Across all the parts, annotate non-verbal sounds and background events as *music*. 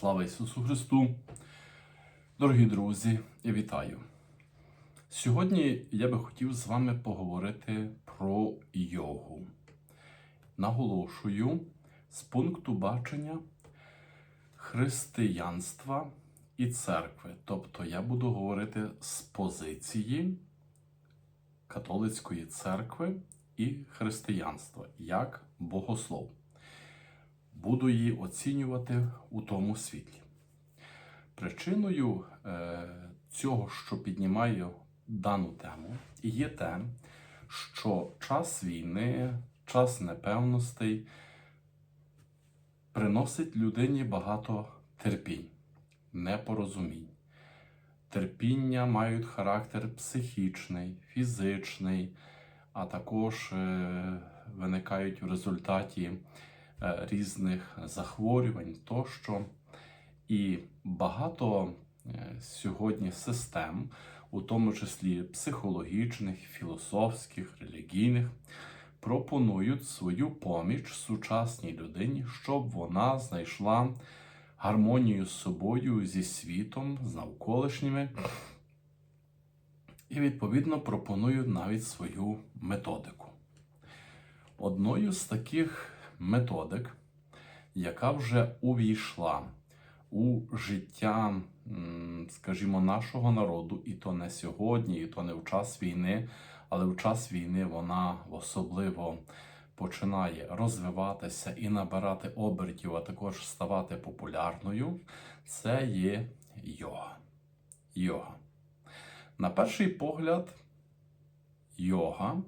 Слава Ісусу Христу! Дорогі друзі, я вітаю! Сьогодні я би хотів з вами поговорити про йогу. Наголошую з пункту бачення християнства і церкви. Тобто я буду говорити з позиції католицької церкви і християнства як богослов буду її оцінювати у тому світлі. Причиною е, цього, що піднімаю дану тему, є те, що час війни, час непевностей приносить людині багато терпінь, непорозумінь. Терпіння мають характер психічний, фізичний, а також е, виникають в результаті різних захворювань тощо. І багато е, сьогодні систем, у тому числі психологічних, філософських, релігійних, пропонують свою поміч сучасній людині, щоб вона знайшла гармонію з собою, зі світом, з навколишніми. І, відповідно, пропонують навіть свою методику. Одною з таких методик, яка вже увійшла у життя, скажімо, нашого народу, і то не сьогодні, і то не в час війни, але в час війни вона особливо починає розвиватися і набирати обертів, а також ставати популярною. Це є йога. Йога. На перший погляд, йога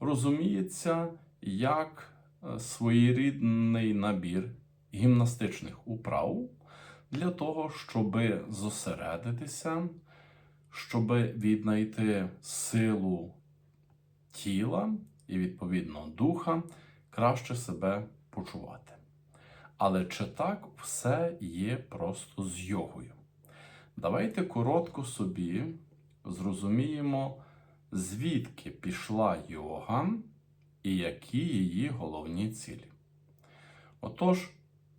розуміється як своєрідний набір гімнастичних управ для того, щоб зосередитися, щоб віднайти силу тіла і, відповідно, духа, краще себе почувати. Але чи так все є просто з йогою? Давайте коротко собі зрозуміємо, звідки пішла йога і які її головні цілі. Отож,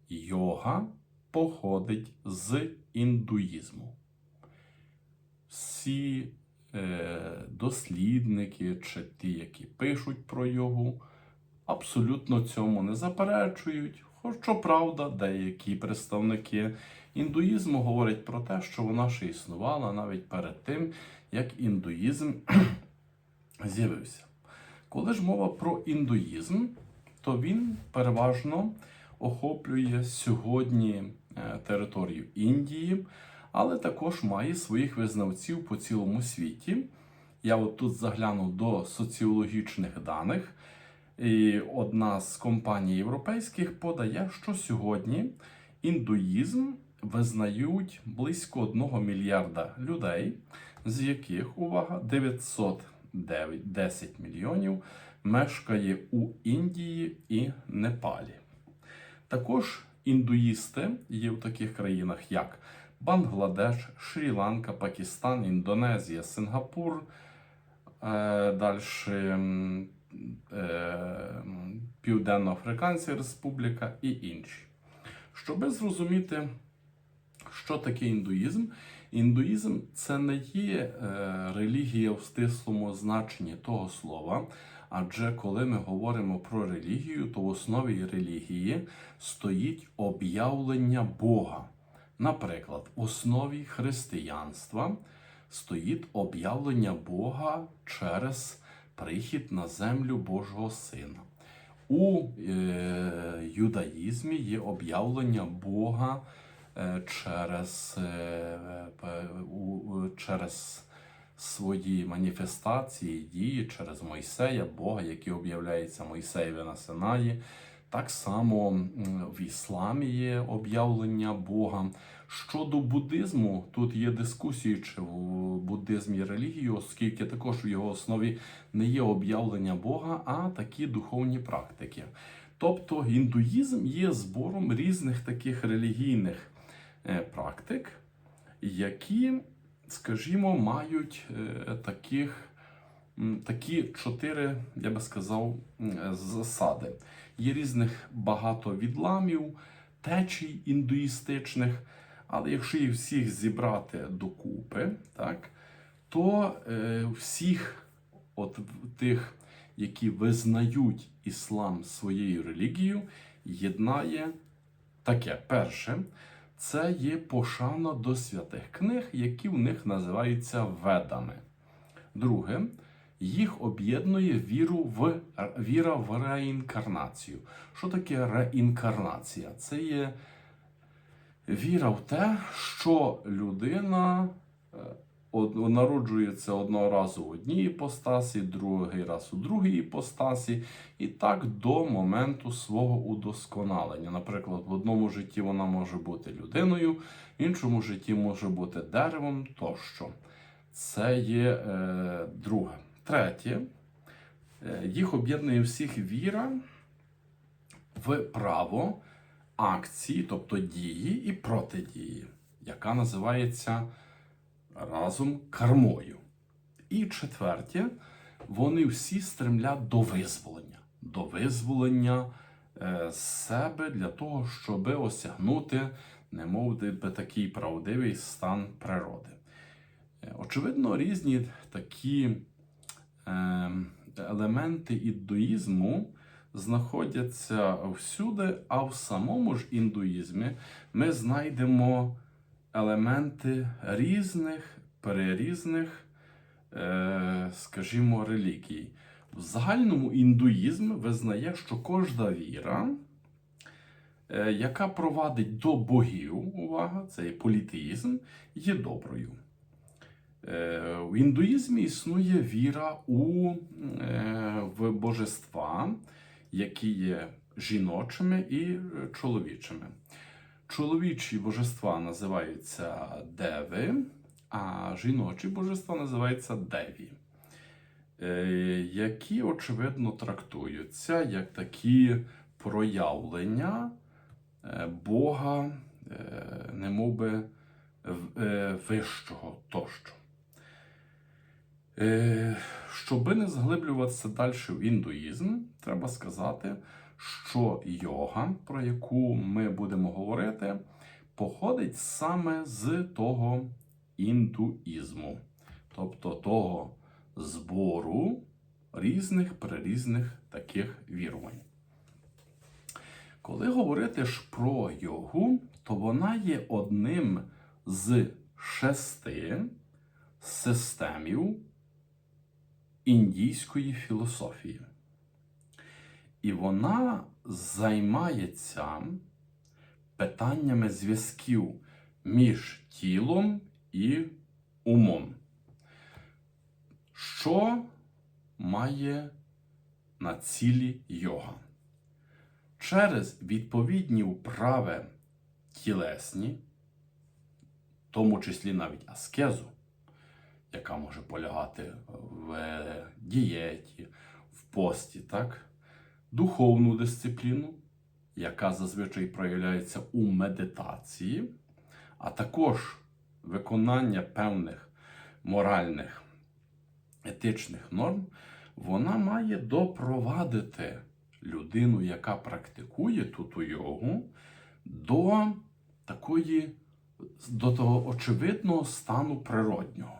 йога походить з індуїзму. Всі е, дослідники чи ті, які пишуть про йогу, абсолютно цьому не заперечують. Хоча правда, деякі представники індуїзму говорять про те, що вона ще існувала навіть перед тим, як індуїзм *clears throat* з'явився. Коли ж мова про індуїзм, то він переважно охоплює сьогодні е, територію Індії, але також має своїх визнавців по цілому світі. Я от тут заглянув до соціологічних даних. І одна з компаній європейських подає, що сьогодні індуїзм визнають близько 1 мільярда людей, з яких увага 910 мільйонів мешкає у Індії і Непалі. Також індуїсти є в таких країнах, як Бангладеш, Шрі-Ланка, Пакистан, Індонезія, Сингапур, е, далі е, Південно-Африканська Республіка і інші. Щоби зрозуміти, що таке індуїзм, індуїзм це не є е, релігія в стислому значенні того слова. Адже коли ми говоримо про релігію, то в основі релігії стоїть об'явлення Бога. Наприклад, в основі християнства стоїть об'явлення Бога через прихід на землю Божого Сина. У е, юдаїзмі є об'явлення Бога через, е, через свої маніфестації, дії через Мойсея, Бога, який об'являється Мойсеєві на Синаї. Так само в ісламі є об'явлення Бога. Щодо буддизму, тут є дискусії, чи в буддизмі релігії, оскільки також в його основі не є об'явлення Бога, а такі духовні практики. Тобто індуїзм є збором різних таких релігійних е, практик, які, скажімо, мають е, таких. Такі чотири, я би сказав, засади. Є різних багато відламів, течій індуїстичних, але якщо їх всіх зібрати докупи, так, то е, всіх от тих, які визнають іслам своєю релігією, єднає таке. Перше, це є пошана до святих книг, які в них називаються ведами. Друге, їх об'єднує віру в віра в реінкарнацію. Що таке реінкарнація? Це є віра в те, що людина е, народжується одного разу в одній іпостасі, другий раз у другій іпостасі, і так до моменту свого удосконалення. Наприклад, в одному житті вона може бути людиною, в іншому житті може бути деревом тощо. Це є е, друге. Третє, е, їх об'єднує всіх віра в право акції, тобто дії і протидії, яка називається разом кармою. І четверте, вони всі стремлять до визволення, до визволення е, себе для того, щоб осягнути, немов би такий правдивий стан природи. Е, Очевидно, різні такі е, елементи індуїзму знаходяться всюди, а в самому ж індуїзмі ми знайдемо елементи різних, перерізних, е, скажімо, релігій. В загальному індуїзм визнає, що кожна віра, е, яка провадить до богів, увага, це є політеїзм, є доброю. Е, В індуїзмі існує віра у, в божества, які є жіночими і чоловічими. Чоловічі божества називаються деви, а жіночі божества називаються деві, е, які, очевидно, трактуються як такі проявлення е, Бога, е, немовби е, вищого тощо. Щоби не заглиблюватися далі в індуїзм, треба сказати, що йога, про яку ми будемо говорити, походить саме з того індуїзму, тобто того збору різних прирізних таких вірувань. Коли говорити ж про йогу, то вона є одним з шести системів індійської філософії. І вона займається питаннями зв'язків між тілом і умом. Що має на цілі йога? Через відповідні вправи тілесні, в тому числі навіть аскезу, яка може полягати в дієті, в пості, так? Духовну дисципліну, яка зазвичай проявляється у медитації, а також виконання певних моральних етичних норм, вона має допровадити людину, яка практикує туту йогу, до такої, до того очевидного стану природнього.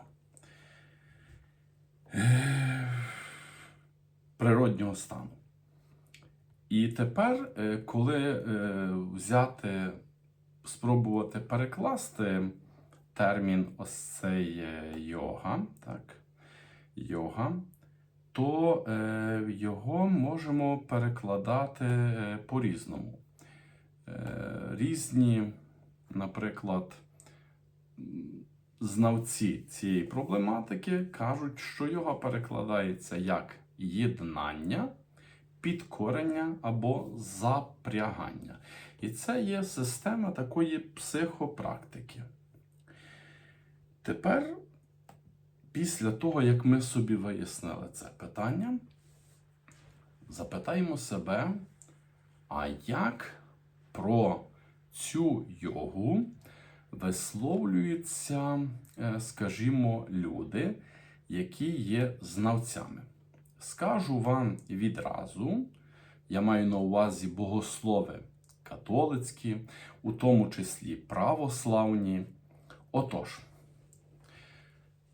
Е, Природнього стану. І тепер, е, коли е, взяти, спробувати перекласти термін ось цей е, йога, так, йога, то його можемо перекладати по-різному. Різні, наприклад, знавці цієї проблематики кажуть, що йога перекладається як єднання, підкорення або запрягання. І це є система такої психопрактики. Тепер, після того, як ми собі вияснили це питання, запитаємо себе, а як про цю йогу висловлюються, е, скажімо, люди, які є знавцями. Скажу вам відразу, я маю на увазі богослови католицькі, у тому числі православні. Отож,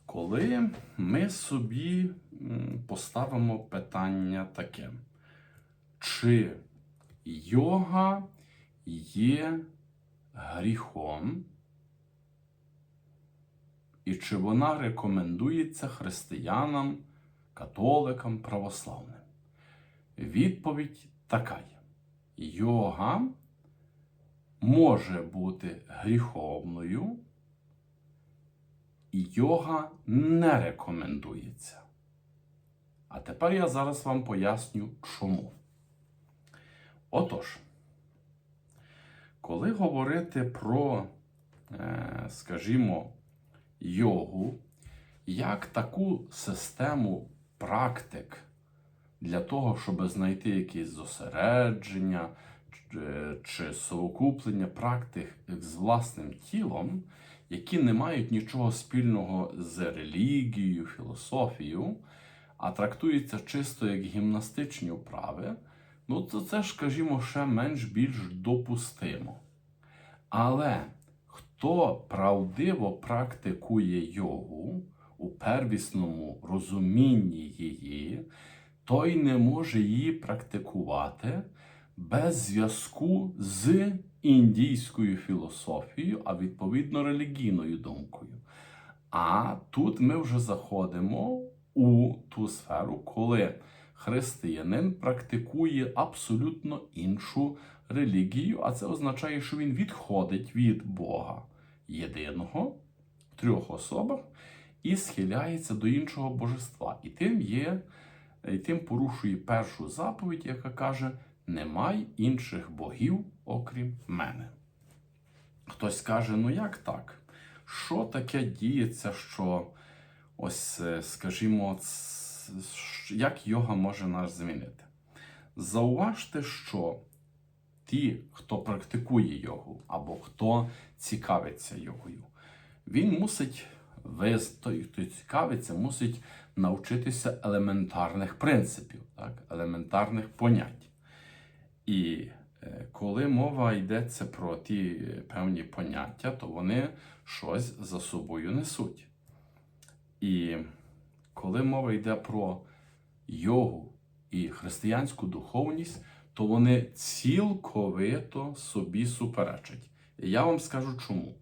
коли ми собі поставимо питання таке, чи йога є гріхом, і чи вона рекомендується християнам, католикам, православним? Відповідь така є. Йога може бути гріховною, і йога не рекомендується. А тепер я зараз вам поясню, чому. Отож, коли говорити про, е, скажімо, йогу, як таку систему практик для того, щоб знайти якесь зосередження чи- чи совокуплення практик з власним тілом, які не мають нічого спільного з релігією, філософією, а трактуються чисто як гімнастичні вправи, ну то це ж, скажімо, ще менш-більш допустимо. Але хто правдиво практикує йогу у первісному розумінні її, той не може її практикувати без зв'язку з індійською філософією, а відповідно релігійною думкою. А тут ми вже заходимо у ту сферу, коли християнин практикує абсолютно іншу релігію, а це означає, що він відходить від Бога єдиного трьох особах і схиляється до іншого божества. І тим є, і тим порушує першу заповідь, яка каже: немає інших богів, окрім мене. Хтось каже, ну як так? Що таке діється, що ось, е, скажімо, як йога може нас змінити? Зауважте, що ті, хто практикує йогу, або хто цікавиться йогою, він мусить виз... той, хто цікавиться, мусить навчитися елементарних принципів, так? елементарних понять. І е, коли мова йдеться про ті е, певні поняття, то вони щось за собою несуть. І коли мова йде про йогу і християнську духовність, то вони цілковито собі суперечать. І я вам скажу чому.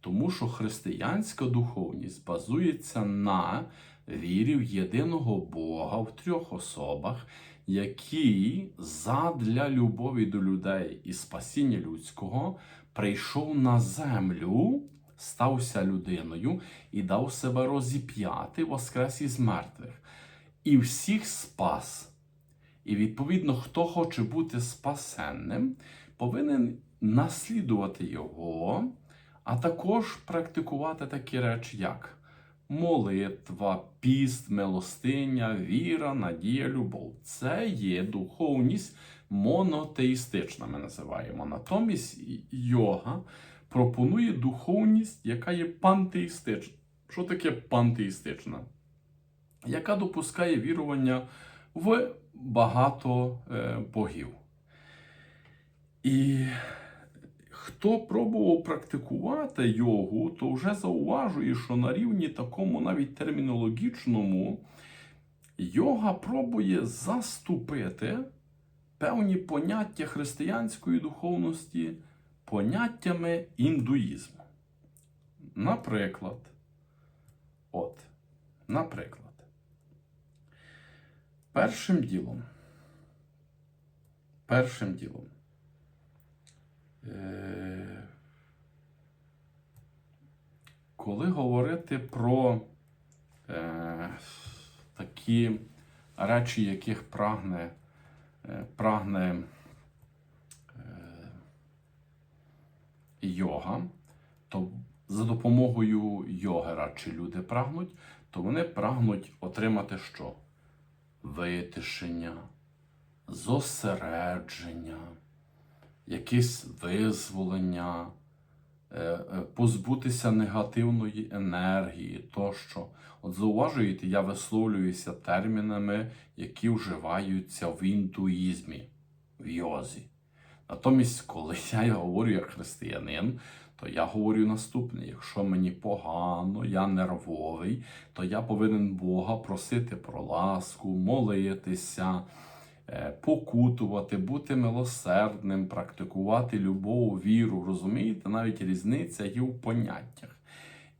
Тому що християнська духовність базується на вірі в єдиного Бога в трьох особах, який задля любові до людей і спасіння людського прийшов на землю, стався людиною і дав себе розіп'яти воскрес із мертвих. І всіх спас. І відповідно, хто хоче бути спасенним, повинен наслідувати його, а також практикувати такі речі, як молитва, піст, милостиня, віра, надія, любов. Це є духовність монотеїстична, ми називаємо. Натомість йога пропонує духовність, яка є пантеїстична. Що таке пантеїстична? Яка допускає вірування в багато е, богів. І хто пробував практикувати йогу, то вже зауважує, що на рівні такому навіть термінологічному йога пробує заступити певні поняття християнської духовності поняттями індуїзму. Наприклад, от, наприклад. Першим ділом. Першим ділом. Е, коли говорити про е, такі речі, яких прагне, е, прагне йога, то за допомогою йоги радше люди прагнуть, то вони прагнуть отримати що? витишення, зосередження, якесь визволення, е, е, позбутися негативної енергії тощо. От зауважуєте, я висловлююся термінами, які вживаються в індуїзмі, в йозі. Натомість, коли *laughs* я говорю як християнин, то я говорю наступне: якщо мені погано, я нервовий, то я повинен Бога просити про ласку, молитися, покутувати, бути милосердним, практикувати любов, віру. Розумієте, навіть різниця є в поняттях.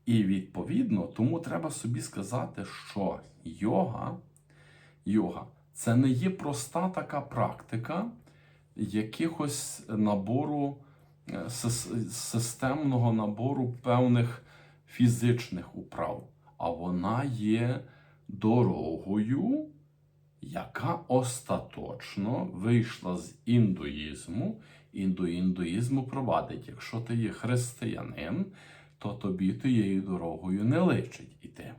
І відповідно, тому треба собі сказати, що йога, йога це не є проста така практика якихось набору е, системного набору певних фізичних управ, а вона є дорогою, яка остаточно вийшла з індуїзму і до індуїзму провадить. Якщо ти є християнин, то тобі тією дорогою не личить іти.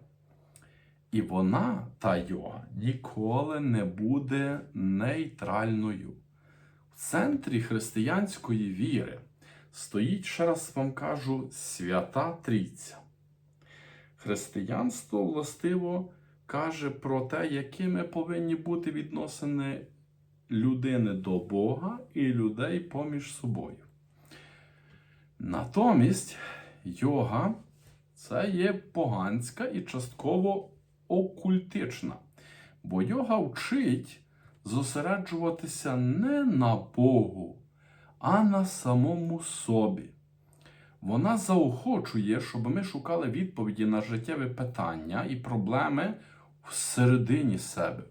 І вона, та йога, ніколи не буде нейтральною. В центрі християнської віри стоїть, ще раз вам кажу, свята Трійця. Християнство властиво каже про те, якими повинні бути відносини людини до Бога і людей поміж собою. Натомість йога це є поганська і частково окультична. Бо йога вчить зосереджуватися не на Богу, а на самому собі. Вона заохочує, щоб ми шукали відповіді на життєві питання і проблеми всередині себе,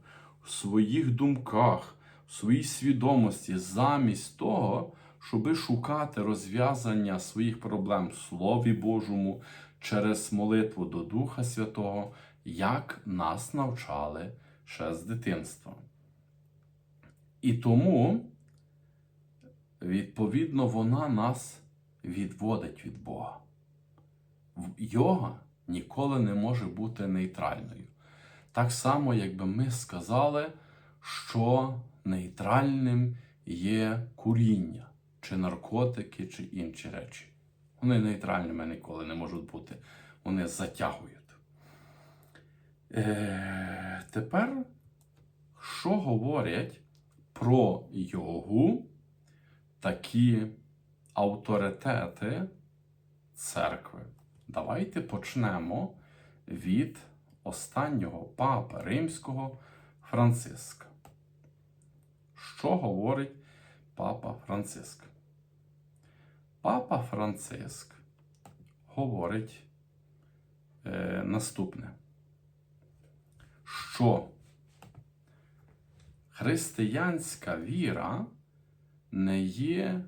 в своїх думках, в своїй свідомості, замість того, щоби шукати розв'язання своїх проблем в Слові Божому через молитву до Духа Святого, як нас навчали ще з дитинства. І тому, відповідно, вона нас відводить від Бога. Йога ніколи не може бути нейтральною. Так само, якби ми сказали, що нейтральним є куріння, чи наркотики, чи інші речі. Вони нейтральними ніколи не можуть бути. Вони затягують. Е, тепер, що говорять про йогу такі авторитети церкви? Давайте почнемо від останнього папи римського Франциска. Що говорить папа Франциск? Папа Франциск говорить е, наступне, що християнська віра не є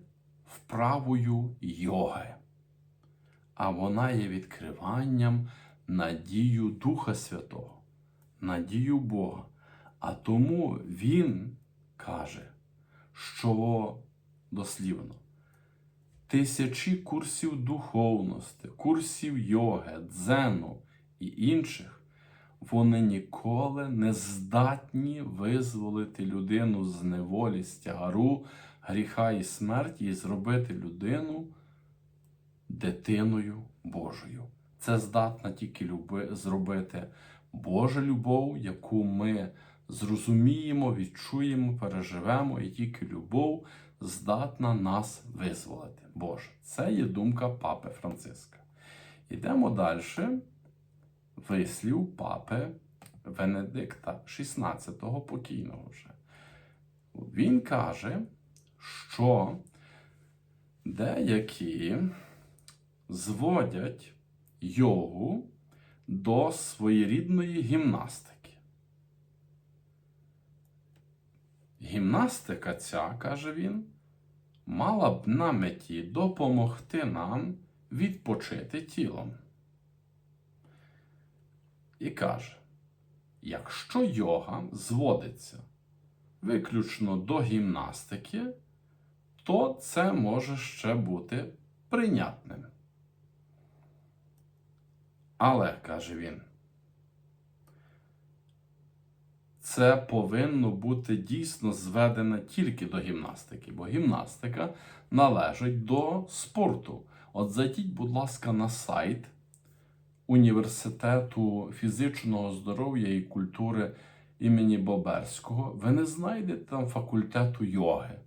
вправою йоги, а вона є відкриванням надію Духа Святого, надію Бога. А тому він каже, що дослівно тисячі курсів духовності, курсів йоги, дзену і інших, вони ніколи не здатні визволити людину з неволі, з тягару, гріха і смерті і зробити людину дитиною Божою. Це здатна тільки люби, зробити Божа любов, яку ми зрозуміємо, відчуємо, переживемо, і тільки любов здатна нас визволити. Боже, це є думка папи Франциска. Йдемо далі. Вислів папи Венедикта XVI покійного вже. Він каже, що деякі зводять йогу до своєрідної гімнастики. Гімнастика ця, каже він, мала б на меті допомогти нам відпочити тілом. І каже, якщо йога зводиться виключно до гімнастики, то це може ще бути прийнятним. Але, каже він, це повинно бути дійсно зведене тільки до гімнастики, бо гімнастика належить до спорту. От зайдіть, будь ласка, на сайт Університету фізичного здоров'я і культури імені Боберського. Ви не знайдете там факультету йоги.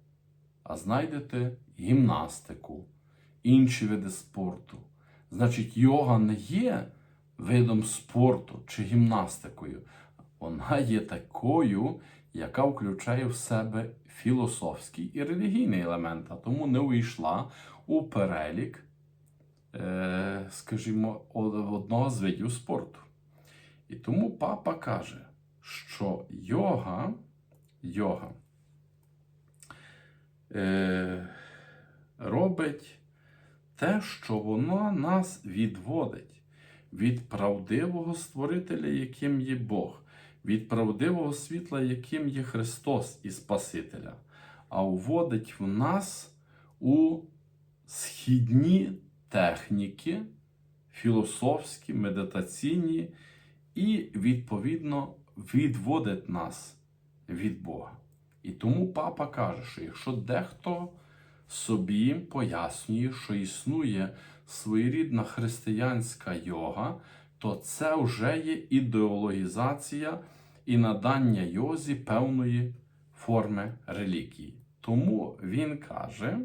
а знайдете гімнастику, інші види спорту. Значить, йога не є видом спорту чи гімнастикою. Вона є такою, яка включає в себе філософський і релігійний елемент, а тому не увійшла у перелік, е, скажімо, одного з видів спорту. І тому папа каже, що йога, йога е, робить те, що вона нас відводить від правдивого створителя, яким є Бог, від правдивого світла, яким є Христос і Спасителя, а вводить в нас у східні техніки, філософські, медитаційні, і, відповідно, відводить нас від Бога. І тому папа каже, що якщо дехто собі пояснює, що існує своєрідна християнська йога, то це вже є ідеологізація і надання йозі певної форми релігії. Тому він каже,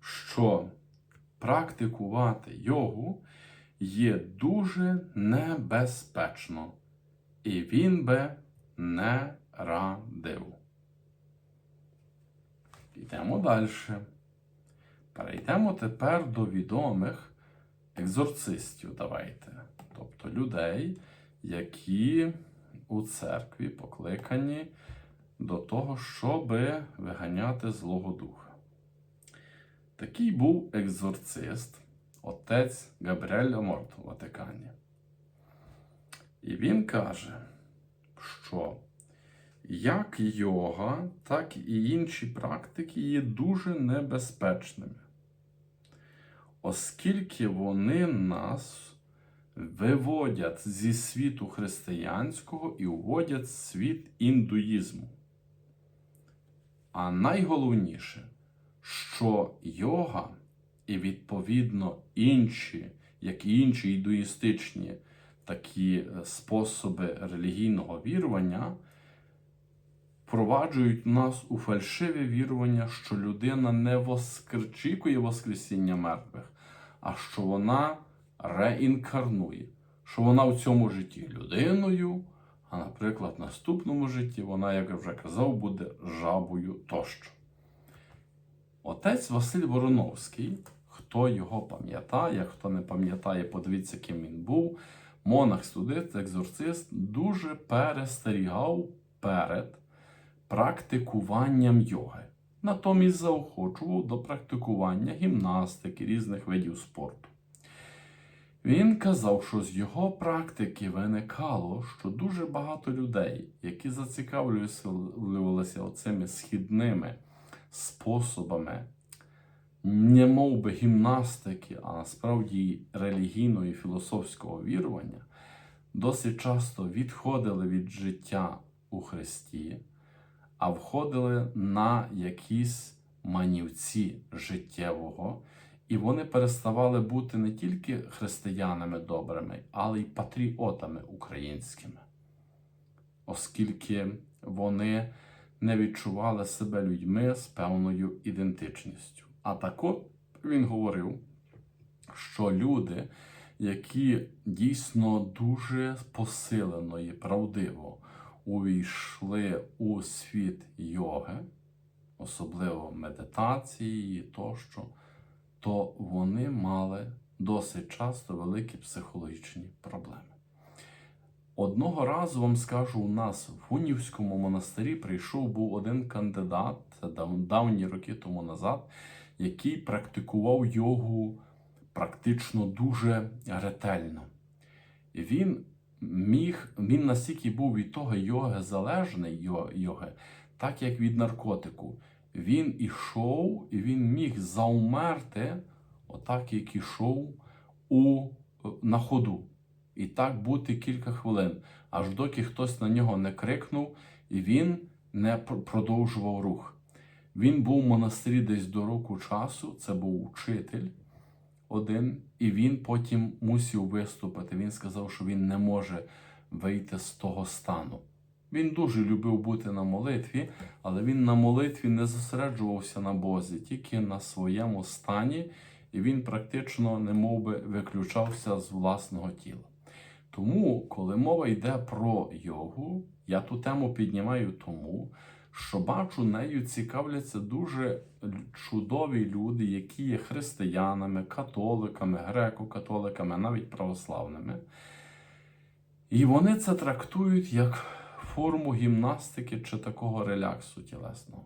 що практикувати йогу є дуже небезпечно, і він би не радив. Йдемо далі. Перейдемо тепер до відомих екзорцистів. Давайте. Тобто людей, які у церкві покликані до того, щоб виганяти Злого Духа. Такий був екзорцист, отець Габріель Аморт у Ватикані. І він каже, що як йога, так і інші практики є дуже небезпечними, оскільки вони нас виводять зі світу християнського і вводять в світ індуїзму. А найголовніше, що йога і відповідно інші, як і інші індуїстичні такі е, способи релігійного вірування, впроваджують нас у фальшиве вірування, що людина не воскречікує Воскресіння мертвих, а що вона реінкарнує, що вона в цьому житті людиною, а, наприклад, в наступному житті вона, як я вже казав, буде жабою тощо. Отець Василь Вороновський, хто його пам'ятає, хто не пам'ятає, подивіться, ким він був. Монах, студент, екзорцист дуже перестерігав перед практикуванням йоги. Натомість заохочував до практикування гімнастики, різних видів спорту. Він казав, що з його практики виникало, що дуже багато людей, які зацікавлювалися цими східними способами, не мов би гімнастики, а насправді релігійного і філософського вірування, досить часто відходили від життя у Христі, а входили на якісь манівці життєвого, і вони переставали бути не тільки християнами добрими, але й патріотами українськими, оскільки вони не відчували себе людьми з певною ідентичністю. А також він говорив, що люди, які дійсно дуже посилено і правдиво увійшли у світ йоги, особливо медитації тощо, то вони мали досить часто великі психологічні проблеми. Одного разу вам скажу, у нас в Гунівському монастирі прийшов був один кандидат, давні роки тому назад, який практикував йогу практично дуже ретельно. І він міг, він настільки був від того йоги залежний йоги, так як від наркотику. Він ішов і він міг заумерти, отак як ішов у, на ходу. І так бути кілька хвилин, аж доки хтось на нього не крикнув, і він не продовжував рух. Він був в монастирі десь до року часу, це був учитель один, і він потім мусив виступити. Він сказав, що він не може вийти з того стану. Він дуже любив бути на молитві, але він на молитві не зосереджувався на Бозі, тільки на своєму стані, і він практично не би, виключався з власного тіла. Тому, коли мова йде про йогу, я ту тему піднімаю тому, що бачу, нею цікавляться дуже чудові люди, які є християнами, католиками, греко-католиками, навіть православними. І вони це трактують як форму гімнастики чи такого реляксу тілесного.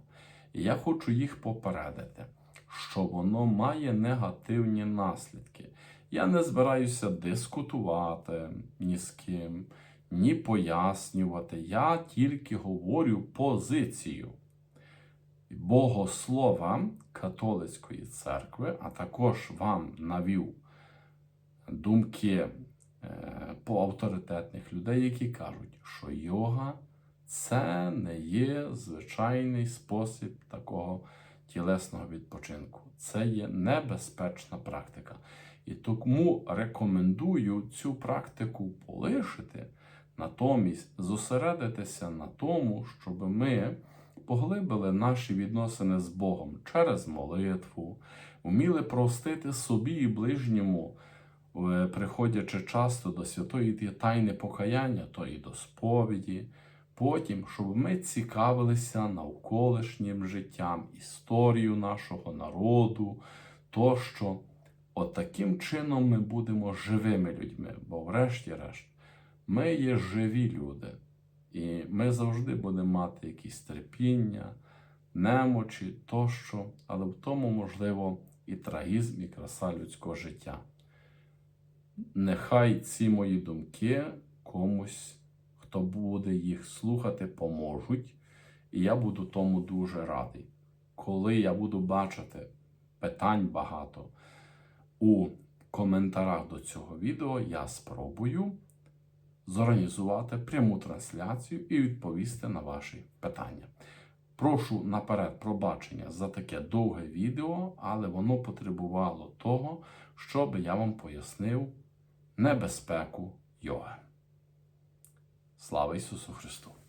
І я хочу їх попередити, що воно має негативні наслідки. Я не збираюся дискутувати ні з ким, ні пояснювати. Я тільки говорю позицію богослова католицької церкви, а також вам навів думки е, по авторитетних людей, які кажуть, що йога це не є звичайний спосіб такого тілесного відпочинку. Це є небезпечна практика. І тому рекомендую цю практику полишити, натомість зосередитися на тому, щоб ми поглибили наші відносини з Богом через молитву, вміли простити собі і ближньому, е, приходячи часто до святої тайни покаяння, то і до сповіді. Потім, щоб ми цікавилися навколишнім життям, історією нашого народу, тощо. От таким чином ми будемо живими людьми, бо, врешті-решт, ми є живі люди, і ми завжди будемо мати якісь терпіння, немочі тощо, але в тому, можливо, і трагізм, і краса людського життя. Нехай ці мої думки комусь, хто буде їх слухати, поможуть, і я буду тому дуже радий. Коли я буду бачити питань багато у коментарях до цього відео я спробую зорганізувати пряму трансляцію і відповісти на ваші питання. Прошу наперед пробачення за таке довге відео, але воно потребувало того, щоб я вам пояснив небезпеку йоги. Слава Ісусу Христу!